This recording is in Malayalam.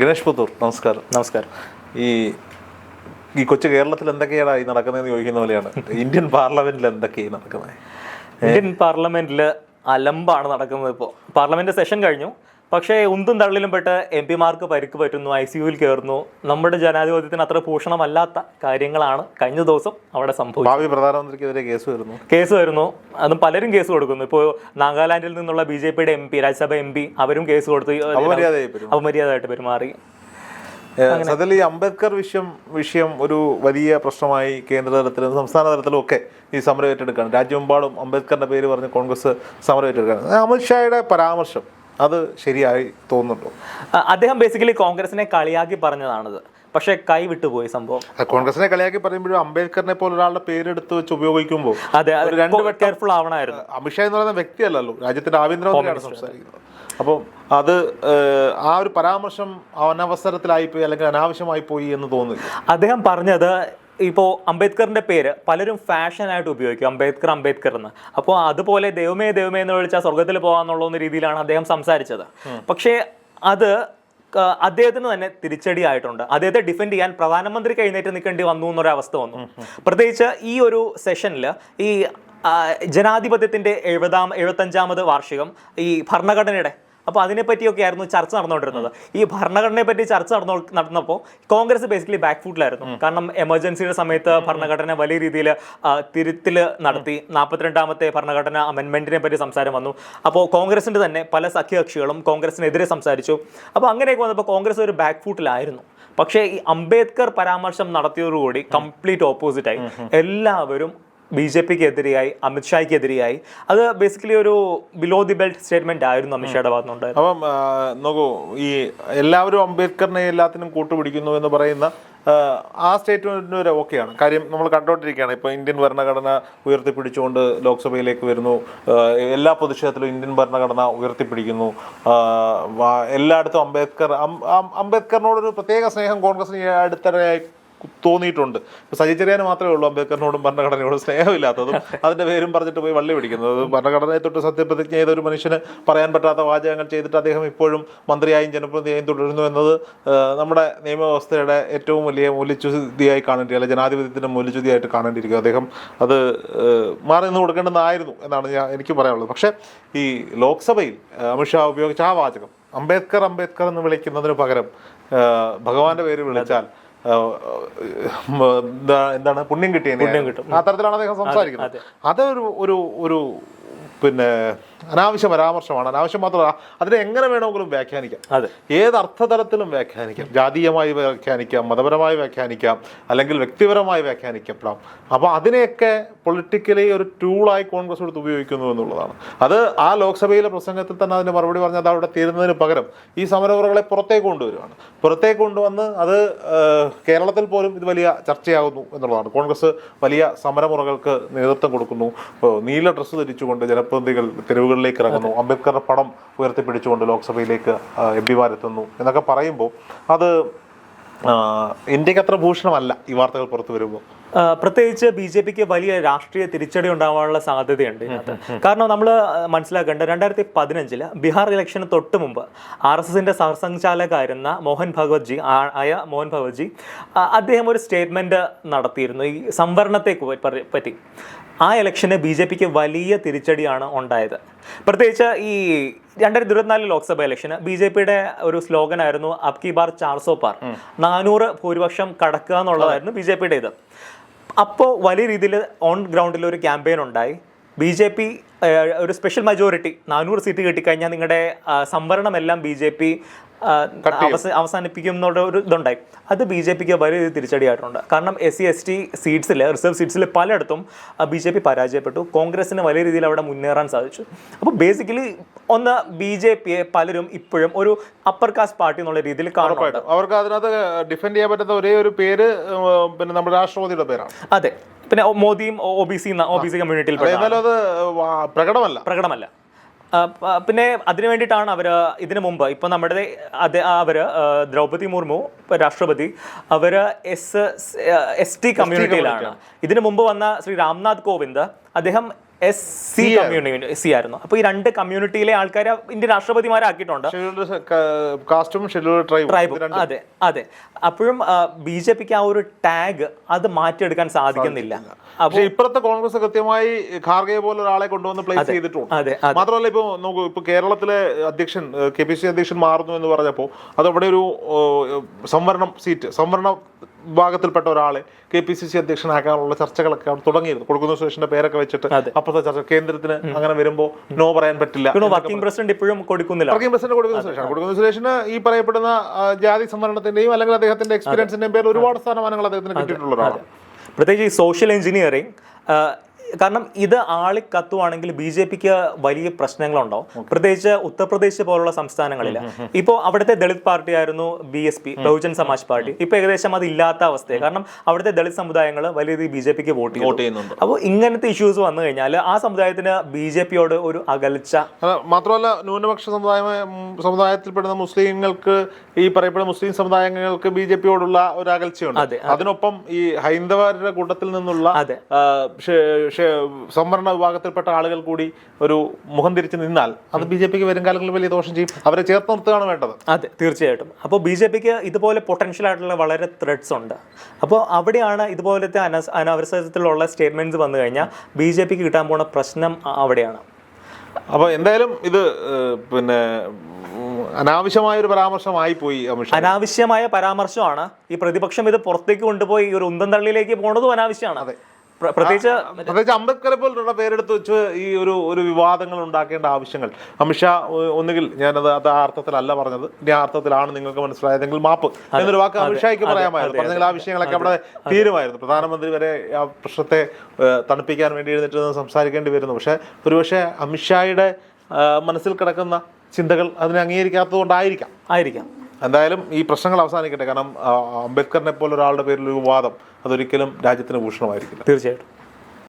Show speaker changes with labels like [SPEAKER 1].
[SPEAKER 1] ഗണേഷ് പുത്തൂർ നമസ്കാരം.
[SPEAKER 2] നമസ്കാരം.
[SPEAKER 1] ഈ ഈ കൊച്ചു കേരളത്തിൽ എന്തൊക്കെയാണ് ഈ നടക്കുന്നതെന്ന് ചോദിക്കുന്ന പോലെയാണ്. ഇന്ത്യൻ പാർലമെന്റിൽ എന്തൊക്കെയാണ് നടക്കുന്നത്?
[SPEAKER 2] ഇന്ത്യൻ പാർലമെന്റിൽ അലമ്പാണ് നടക്കുന്നത് ഇപ്പോൾ പാർലമെന്റ് സെഷൻ കഴിഞ്ഞു. പക്ഷേ ഉന്തും തള്ളിലും പെട്ട് എം പിമാർക്ക് പരിക്ക് പറ്റുന്നു ഐ സിയുവിൽ കയറുന്നു നമ്മുടെ ജനാധിപത്യത്തിന് അത്ര ഭൂഷണമല്ലാത്ത കാര്യങ്ങളാണ് കഴിഞ്ഞ ദിവസം അവിടെ സംഭവിച്ചത്.
[SPEAKER 1] ഭാവി പ്രധാനമന്ത്രിക്കെതിരെ കേസ് വരുന്നു.
[SPEAKER 2] കേസ് വരുന്നു. അതും പലരും കേസ് കൊടുക്കുന്നു. ഇപ്പോൾ നാഗാലാൻഡിൽ നിന്നുള്ള ബി ജെ പിയുടെ M P Rajya Sabha M P അവരും കേസ് കൊടുത്തു. അപമര്യാദയായിട്ട് പെരുമാറി.
[SPEAKER 1] സത്യത്തിൽ ഈ അംബേദ്കർ വിഷയം വിഷയം ഒരു വലിയ പ്രശ്നമായി കേന്ദ്ര തലത്തിലും സംസ്ഥാന തലത്തിലും ഒക്കെ ഈ സമരം ഏറ്റെടുക്കുകയാണ്. രാജ്യമെമ്പാടും അംബേദ്കറിന്റെ പേര് പറഞ്ഞ് കോൺഗ്രസ് സമരം ഏറ്റെടുക്കുകയാണ്. അമിത്ഷായുടെ പരാമർശം. അത് ശരിയായി തോന്നുന്നുണ്ടോ?
[SPEAKER 2] അദ്ദേഹം ബേസിക്കലി കോൺഗ്രസിനെ കളിയാക്കി പറഞ്ഞതാണത്. പക്ഷേ കൈ വിട്ടുപോയി സംഭവം
[SPEAKER 1] കോൺഗ്രസിനെ കളിയാക്കി പറയുമ്പോഴും അംബേദ്കറിനെ പോലെ ഒരാളുടെ പേരെടുത്ത് വെച്ച് ഉപയോഗിക്കുമ്പോൾ
[SPEAKER 2] അതെ കെയർഫുൾ ആവണമായിരുന്നു.
[SPEAKER 1] അമിത്ഷാ എന്ന് പറയുന്ന വ്യക്തിയല്ലല്ലോ രാജ്യത്തിന്റെ ആഭ്യന്തരമന്ത്രിയാണ് സംസാരിക്കുന്നത്. അപ്പോൾ അത് ആ ഒരു പരാമർശം അനവസരത്തിലായി പോയി അല്ലെങ്കിൽ അനാവശ്യമായി പോയി എന്ന് തോന്നുന്നു
[SPEAKER 2] അദ്ദേഹം പറഞ്ഞത് ഇപ്പോൾ അംബേദ്കറിന്റെ പേര് പലരും ഫാഷനായിട്ട് ഉപയോഗിക്കും. അംബേദ്കർ അംബേദ്കർ എന്ന്. അപ്പോൾ അതുപോലെ ദൈവമേ ദൈവമേ എന്ന് വിളിച്ചാൽ സ്വർഗത്തിൽ പോകാമെന്നുള്ള രീതിയിലാണ് അദ്ദേഹം സംസാരിച്ചത്. പക്ഷേ അത് അദ്ദേഹത്തിന് തന്നെ തിരിച്ചടി ആയിട്ടുണ്ട്. അദ്ദേഹത്തെ ഡിഫെൻഡ് ചെയ്യാൻ പ്രധാനമന്ത്രി കഴിഞ്ഞേറ്റ് നിൽക്കേണ്ടി വന്നു എന്നൊരവസ്ഥ വന്നു. പ്രത്യേകിച്ച് ഈ ഒരു സെഷനിൽ ഈ ജനാധിപത്യത്തിന്റെ ജനാധിപത്യത്തിന്റെ എഴുപതാം എഴുപത്തഞ്ചാമത് വാർഷികം ഈ ഭരണഘടനയുടെ അപ്പോൾ അതിനെപ്പറ്റിയൊക്കെ ആയിരുന്നു ചർച്ച നടന്നുകൊണ്ടിരുന്നത്. ഈ ഭരണഘടനയെ പറ്റി ചർച്ച നടന്നു നടന്നപ്പോൾ കോൺഗ്രസ് ബേസിക്കലി ബാക്ക് ഫുട്ടിലായിരുന്നു കാരണം എമർജൻസിയുടെ സമയത്ത് ഭരണഘടന വലിയ രീതിയിൽ തിരുത്തിൽ നടത്തി നാൽപ്പത്തിരണ്ടാമത്തെ ഭരണഘടന അമെൻമെന്റിനെ പറ്റി സംസാരം വന്നു. അപ്പോൾ കോൺഗ്രസിന്റെ തന്നെ പല സഖ്യകക്ഷികളും കോൺഗ്രസിനെതിരെ സംസാരിച്ചു. അപ്പോൾ അങ്ങനെയൊക്കെ വന്നപ്പോൾ കോൺഗ്രസ് ഒരു ബാക്ക് ഫുട്ടിലായിരുന്നു പക്ഷേ ഈ അംബേദ്കർ പരാമർശം നടത്തിയതോടുകൂടി കംപ്ലീറ്റ് ഓപ്പോസിറ്റ് ആയി. എല്ലാവരും ബി ജെ പിക്ക് എതിരെയായി അമിത്ഷായ്ക്ക് എതിരെയായി അത് ബേസിക്കലി ഒരു ബിലോ ദി ബെൽറ്റ് സ്റ്റേറ്റ്മെന്റ് ആയിരുന്നു അമിത്ഷായുടെ ഭാഗത്തുണ്ട്
[SPEAKER 1] അപ്പം നോക്കൂ ഈ എല്ലാവരും അംബേദ്കറിനെ എല്ലാത്തിനും കൂട്ടുപിടിക്കുന്നു എന്ന് പറയുന്ന ആ, സ്റ്റേറ്റ്മെന്റിന് വരെ ഓക്കെയാണ്. കാര്യം നമ്മൾ കണ്ടുകൊണ്ടിരിക്കുകയാണ് ഇപ്പോൾ ഇന്ത്യൻ ഭരണഘടന ഉയർത്തിപ്പിടിച്ചുകൊണ്ട് ലോക്സഭയിലേക്ക് വരുന്നു. എല്ലാ പ്രതിഷേധത്തിലും ഇന്ത്യൻ ഭരണഘടന ഉയർത്തിപ്പിടിക്കുന്നു. എല്ലായിടത്തും അംബേദ്കർ അംബേദ്കറിനോടൊരു പ്രത്യേക സ്നേഹം കോൺഗ്രസിന് അടുത്തിടെയായി തോന്നിയിട്ടുണ്ട്. സജി ചെറിയാന് മാത്രമേ ഉള്ളൂ അംബേദ്കറിനോടും ഭരണഘടനയോടും സ്നേഹമില്ലാത്തതും അതിന്റെ പേരും പറഞ്ഞിട്ട് പോയി വള്ളി പിടിക്കുന്നത്. ഭരണഘടനയെ തൊട്ട് സത്യപ്രതിജ്ഞ ചെയ്ത ഒരു മനുഷ്യന് പറയാൻ പറ്റാത്ത വാചകങ്ങൾ ചെയ്തിട്ട് അദ്ദേഹം ഇപ്പോഴും മന്ത്രിയായും ജനപ്രതിനിധിയായും തുടരുന്നു എന്നത് നമ്മുടെ നിയമവ്യവസ്ഥയുടെ ഏറ്റവും വലിയ മൂല്യച്യുതിയായി കാണേണ്ടി അല്ലെങ്കിൽ ജനാധിപത്യത്തിന്റെ മൂല്യച്യുതിയായിട്ട് കാണേണ്ടിയിരിക്കും അദ്ദേഹം അത് മാറി നിന്ന് കൊടുക്കേണ്ടതായിരുന്നു എന്നാണ് ഞാൻ എനിക്ക് പറയാനുള്ളത്. പക്ഷേ ഈ ലോക്സഭയിൽ അമിത്ഷാ ഉപയോഗിച്ച ആ വാചകം അംബേദ്കർ അംബേദ്കർ എന്ന് വിളിക്കുന്നതിന് പകരം ഭഗവാന്റെ പേര് വിളിച്ചാൽ എന്താണ് പുണ്യം കിട്ടിയ
[SPEAKER 2] പുണ്യം കിട്ടും.
[SPEAKER 1] ആ തരത്തിലാണ് അദ്ദേഹം സംസാരിക്കുന്നത് അതൊരു ഒരു ഒരു പിന്നെ അനാവശ്യ പരാമർശമാണ്. അനാവശ്യം മാത്രമല്ല അതിനെ എങ്ങനെ വേണമെങ്കിലും വ്യാഖ്യാനിക്കാം.
[SPEAKER 2] അതെ.
[SPEAKER 1] ഏത് അർത്ഥതലത്തിലും വ്യാഖ്യാനിക്കാം. ജാതീയമായി വ്യാഖ്യാനിക്കാം മതപരമായി വ്യാഖ്യാനിക്കാം അല്ലെങ്കിൽ വ്യക്തിപരമായി വ്യാഖ്യാനിക്കപ്പെടാം. അപ്പോൾ അതിനെയൊക്കെ പൊളിറ്റിക്കലി ഒരു ടൂളായി കോൺഗ്രസ് എടുത്ത് ഉപയോഗിക്കുന്നു എന്നുള്ളതാണ്. അത് ആ ലോക്സഭയിലെ പ്രസംഗത്തിൽ തന്നെ അതിന് മറുപടി പറഞ്ഞാൽ അത് അവിടെ തീരുന്നതിന് പകരം ഈ സമരമുറകളെ പുറത്തേക്ക് കൊണ്ടുവരികയാണ് പുറത്തേക്ക് കൊണ്ടുവന്ന് അത് കേരളത്തിൽ പോലും ഇത് വലിയ ചർച്ചയാകുന്നു എന്നുള്ളതാണ്. കോൺഗ്രസ് വലിയ സമരമുറകൾക്ക് നേതൃത്വം കൊടുക്കുന്നു. നീല ഡ്രസ്സ് ധരിച്ചുകൊണ്ട് ജനപ്രതിനിധികൾ തെരുവുകളിലേക്ക് ഇറങ്ങുന്നു അംബേദ്കറുടെ പടം ഉയർത്തിപ്പിടിച്ചുകൊണ്ട് ലോക്സഭയിലേക്ക് എം പിമാരെത്തുന്നു എന്നൊക്കെ പറയുമ്പോൾ അത് ഇന്ത്യയ്ക്ക് അത്ര ഭൂഷണമല്ല ഈ വാർത്തകൾ പുറത്തു വരുമ്പോൾ.
[SPEAKER 2] പ്രത്യേകിച്ച് ബി ജെ പിക്ക് വലിയ രാഷ്ട്രീയ തിരിച്ചടി ഉണ്ടാവാനുള്ള സാധ്യതയുണ്ട് ഇതിനകത്ത്. കാരണം നമ്മൾ മനസ്സിലാക്കേണ്ട രണ്ടായിരത്തി പതിനഞ്ചിൽ ബീഹാർ ഇലക്ഷന് തൊട്ട് മുമ്പ് ആർ എസ് എസിന്റെ സർസംഘചാലകായിരുന്ന മോഹൻ ഭഗവത് ജി ആയ മോഹൻ ഭഗവത് ജി അദ്ദേഹം ഒരു സ്റ്റേറ്റ്മെന്റ് നടത്തിയിരുന്നു ഈ സംവരണത്തെ പറ്റി. ആ ഇലക്ഷന് ബി ജെ പിക്ക് വലിയ തിരിച്ചടിയാണ് ഉണ്ടായത്. പ്രത്യേകിച്ച് ഈ രണ്ടായിരത്തി ഇരുപത്തിനാല് ലോക്സഭ ഇലക്ഷന് ബി ജെ പിയുടെ ഒരു സ്ലോഗൻ ആയിരുന്നു അബ് കി ബാർ ചാർസോ പാർ നാനൂറ് ഭൂരിപക്ഷം കടക്കുക എന്നുള്ളതായിരുന്നു ബി ജെ പിയുടെ ഇത് അപ്പോൾ വലിയ രീതിയിൽ ഓൺ ഗ്രൗണ്ടിൽ ഒരു ക്യാമ്പയിൻ ഉണ്ടായി. ബി ജെ പി ഒരു സ്പെഷ്യൽ മജോറിറ്റി നാനൂറ് സീറ്റ് കിട്ടിക്കഴിഞ്ഞാൽ നിങ്ങളുടെ സംവരണമെല്ലാം ബി ജെ പി അവസാനിപ്പിക്കും എന്നുള്ള ഒരു ഇതുണ്ടായി. അത് ബി ജെ പിക്ക് വലിയ രീതിയിൽ തിരിച്ചടിയായിട്ടുണ്ട്. കാരണം എസ് സി എസ് ടി സീറ്റ്സിൽ റിസർവ് സീറ്റ്സിൽ പലയിടത്തും ബി ജെ പി പരാജയപ്പെട്ടു. കോൺഗ്രസിന് വലിയ രീതിയിൽ അവിടെ മുന്നേറാൻ സാധിച്ചു. അപ്പോൾ ബേസിക്കലി ഒന്ന് ബി ജെ പിയെ പലരും ഇപ്പോഴും ഒരു അപ്പർ കാസ്റ്റ് പാർട്ടി എന്നുള്ള രീതിയിൽ കാണുന്നുണ്ട്.
[SPEAKER 1] അവർക്ക് അതിനകത്ത് ഡിഫെൻഡ് ചെയ്യാൻ പറ്റുന്ന ഒരേ ഒരു പേര് പിന്നെ നമ്മുടെ രാഷ്ട്രപതിയുടെ പേരാണ്.
[SPEAKER 2] അതെ. പിന്നെ മോദിയും O B C O B C കമ്മ്യൂണിറ്റിയിൽ
[SPEAKER 1] അത് പ്രകടമല്ല.
[SPEAKER 2] പ്രകടമല്ല. പിന്നെ അതിനു വേണ്ടിയിട്ടാണ് അവർ ഇതിനു മുമ്പ് ഇപ്പോൾ നമ്മുടെ അത് അവർ ദ്രൗപതി മുർമു രാഷ്ട്രപതി അവർ എസ് എസ് ടി കമ്മ്യൂണിറ്റിയിലാണ് ഇതിനു മുമ്പ് വന്ന ശ്രീ രാംനാഥ് കോവിന്ദ് അദ്ദേഹം എസ് സി കമ്മ്യൂണിറ്റി സി ആയിരുന്നു. അപ്പോൾ ഈ രണ്ട് കമ്മ്യൂണിറ്റിയിലെ ആൾക്കാരെ ഇന്ത്യൻ രാഷ്ട്രപതിമാരാക്കിയിട്ടുണ്ട്.
[SPEAKER 1] കാസ്റ്റും ട്രൈബ്.
[SPEAKER 2] അതെ അതെ. അപ്പോഴും ബി ജെ പിക്ക് ആ ഒരു ടാഗ് അത് മാറ്റിയെടുക്കാൻ സാധിക്കുന്നില്ല.
[SPEAKER 1] പക്ഷെ ഇപ്പുറത്തെ കോൺഗ്രസ് കൃത്യമായി ഖാർഗെ പോലെ ഒരാളെ കൊണ്ടുവന്ന് പ്ലേസ് ചെയ്തിട്ടുണ്ട്. മാത്രമല്ല ഇപ്പൊ നോക്കൂ ഇപ്പൊ കേരളത്തിലെ അധ്യക്ഷൻ കെ പി സി അധ്യക്ഷൻ മാറുന്നു എന്ന് പറഞ്ഞപ്പോൾ അതവിടെ ഒരു സംവരണം സീറ്റ് സംവരണ വിഭാഗത്തിൽപ്പെട്ട ഒരാളെ കെ പി സി സി അധ്യക്ഷനാക്കാനുള്ള ചർച്ചകളൊക്കെ അവിടെ തുടങ്ങിയിരുന്നു. കൊടുക്കുന്ന സുരേഷിന്റെ പേരൊക്കെ വെച്ചിട്ട്
[SPEAKER 2] അപ്പോഴത്തെ
[SPEAKER 1] അപ്പുറത്തെ ചർച്ച കേന്ദ്രത്തിന് അങ്ങനെ വരുമ്പോൾ നോ പറയാൻ പറ്റില്ല
[SPEAKER 2] വർക്കിംഗ് പ്രസിഡന്റ് ഇപ്പോഴും കൊടുക്കുന്നില്ല.
[SPEAKER 1] വർക്കിംഗ് പ്രസിഡന്റ് കൊടുക്കുന്ന സുരേഷാണ്. കൊടുക്കുന്ന സുരേഷിന് ഈ പറയപ്പെടുന്ന ജാതി സംവരണത്തിന്റെയും അല്ലെങ്കിൽ അദ്ദേഹത്തിന്റെ എക്സ്പീരിയൻസിന്റെയും പേരിൽ ഒരുപാട് സ്ഥാനമാനങ്ങൾ അദ്ദേഹത്തിന് കിട്ടിയിട്ടുള്ള ഒരാളാണ്.
[SPEAKER 2] പ്രത്യേകിച്ച് ഈ സോഷ്യൽ എഞ്ചിനീയറിംഗ് കാരണം ഇത് ആളി കത്തുവാണെങ്കിൽ ബി ജെ പിക്ക് വലിയ പ്രശ്നങ്ങളുണ്ടാവും. പ്രത്യേകിച്ച് ഉത്തർപ്രദേശ് പോലുള്ള സംസ്ഥാനങ്ങളിൽ ഇപ്പോൾ അവിടുത്തെ ദളിത് പാർട്ടി ആയിരുന്നു B S P Bahujan Samaj party. ഇപ്പൊ ഏകദേശം അത് ഇല്ലാത്ത അവസ്ഥയാണ് കാരണം അവിടുത്തെ ദളിത് സമുദായങ്ങൾ വലിയ രീതിയിൽ ബി ജെ പിക്ക് വോട്ട്
[SPEAKER 1] വോട്ട് ചെയ്യുന്നുണ്ട്.
[SPEAKER 2] അപ്പോൾ ഇങ്ങനത്തെ ഇഷ്യൂസ് വന്നു കഴിഞ്ഞാൽ ആ സമുദായത്തിന് ബി ജെ പിയോട് ഒരു അകൽച്ച.
[SPEAKER 1] മാത്രമല്ല ന്യൂനപക്ഷ സമുദായ സമുദായത്തിൽപ്പെടുന്ന മുസ്ലിങ്ങൾക്ക് ഈ പറയപ്പെടുന്ന മുസ്ലിം സമുദായങ്ങൾക്ക് ബി ജെ പിയോടുള്ള ഒരു അകൽച്ചയുണ്ട്.
[SPEAKER 2] അതെ,
[SPEAKER 1] അതിനൊപ്പം ഈ ഹൈന്ദവരുടെ കൂട്ടത്തിൽ നിന്നുള്ള സംവരണ വിഭാഗത്തിൽപ്പെട്ട ആളുകൾ കൂടി ഒരു മുഖം തിരിച്ച് നിന്നാൽ അത് ബി ജെ പിക്ക് വരും കാലങ്ങളിൽ വലിയ ദോഷം ചെയ്യും. അവരെ ചേർത്ത് നിർത്തുകയാണ് വേണ്ടത്.
[SPEAKER 2] അതെ തീർച്ചയായിട്ടും. അപ്പോൾ ബി ജെ പിക്ക് ഇതുപോലെ പൊട്ടൻഷ്യൽ ആയിട്ടുള്ള വളരെ ത്രെഡ്സ് ഉണ്ട്. അപ്പോൾ അവിടെയാണ് ഇതുപോലത്തെ അനസ് അനവസരത്തിലുള്ള സ്റ്റേറ്റ്മെന്റ്സ് വന്നു കഴിഞ്ഞാൽ ബി ജെ പിക്ക് കിട്ടാൻ പോണ പ്രശ്നം അവിടെയാണ്.
[SPEAKER 1] അപ്പോൾ എന്തായാലും ഇത് പിന്നെ അനാവശ്യമായ ഒരു പരാമർശമായി പോയി
[SPEAKER 2] അനാവശ്യമായ പരാമർശമാണ്. ഈ പ്രതിപക്ഷം ഇത് പുറത്തേക്ക് കൊണ്ടുപോയി ഈ ഒരു ഉന്തം തള്ളിയിലേക്ക് പോണതും അനാവശ്യമാണ്. പ്ര- പ്രത്യേകിച്ച്
[SPEAKER 1] പ്രത്യേകിച്ച് അംബേദ്കറെ പോലുള്ള പേരെടുത്ത് വെച്ച് ഈ ഒരു ഒരു വിവാദങ്ങൾ ഉണ്ടാക്കേണ്ട ആവശ്യങ്ങൾ. അമിത്ഷാ ഒന്നുകിൽ ഞാനത് അത് ആ അർത്ഥത്തിലല്ല പറഞ്ഞത്. ഇനി ആ അർത്ഥത്തിലാണ് നിങ്ങൾക്ക് മനസ്സിലായതെങ്കിൽ മാപ്പ്. എന്നൊരു വാക്ക് അമിത്ഷായ്ക്ക് പറയാമായിരുന്നു. പറഞ്ഞെങ്കിൽ ആ വിഷയങ്ങളൊക്കെ അവിടെ തീരുമായിരുന്നു. പ്രധാനമന്ത്രി വരെ ആ പ്രശ്നത്തെ തണുപ്പിക്കാൻ വേണ്ടി എഴുന്നേറ്റ് സംസാരിക്കേണ്ടി വരുന്നു. പക്ഷേ ഒരുപക്ഷെ അമിത്ഷായുടെ മനസ്സിൽ കിടക്കുന്ന ചിന്തകൾ അതിനെ അംഗീകരിക്കാത്തത് കൊണ്ടായിരിക്കാം
[SPEAKER 2] ആയിരിക്കാം.
[SPEAKER 1] എന്തായാലും ഈ പ്രശ്നങ്ങൾ അവസാനിക്കട്ടെ. കാരണം അംബേദ്കറിനെ പോലെ ഒരാളുടെ പേരിൽ ഒരു വിവാദം അതൊരിക്കലും രാജ്യത്തിന് ഭൂഷണമായിരിക്കില്ല.
[SPEAKER 2] തീർച്ചയായിട്ടും.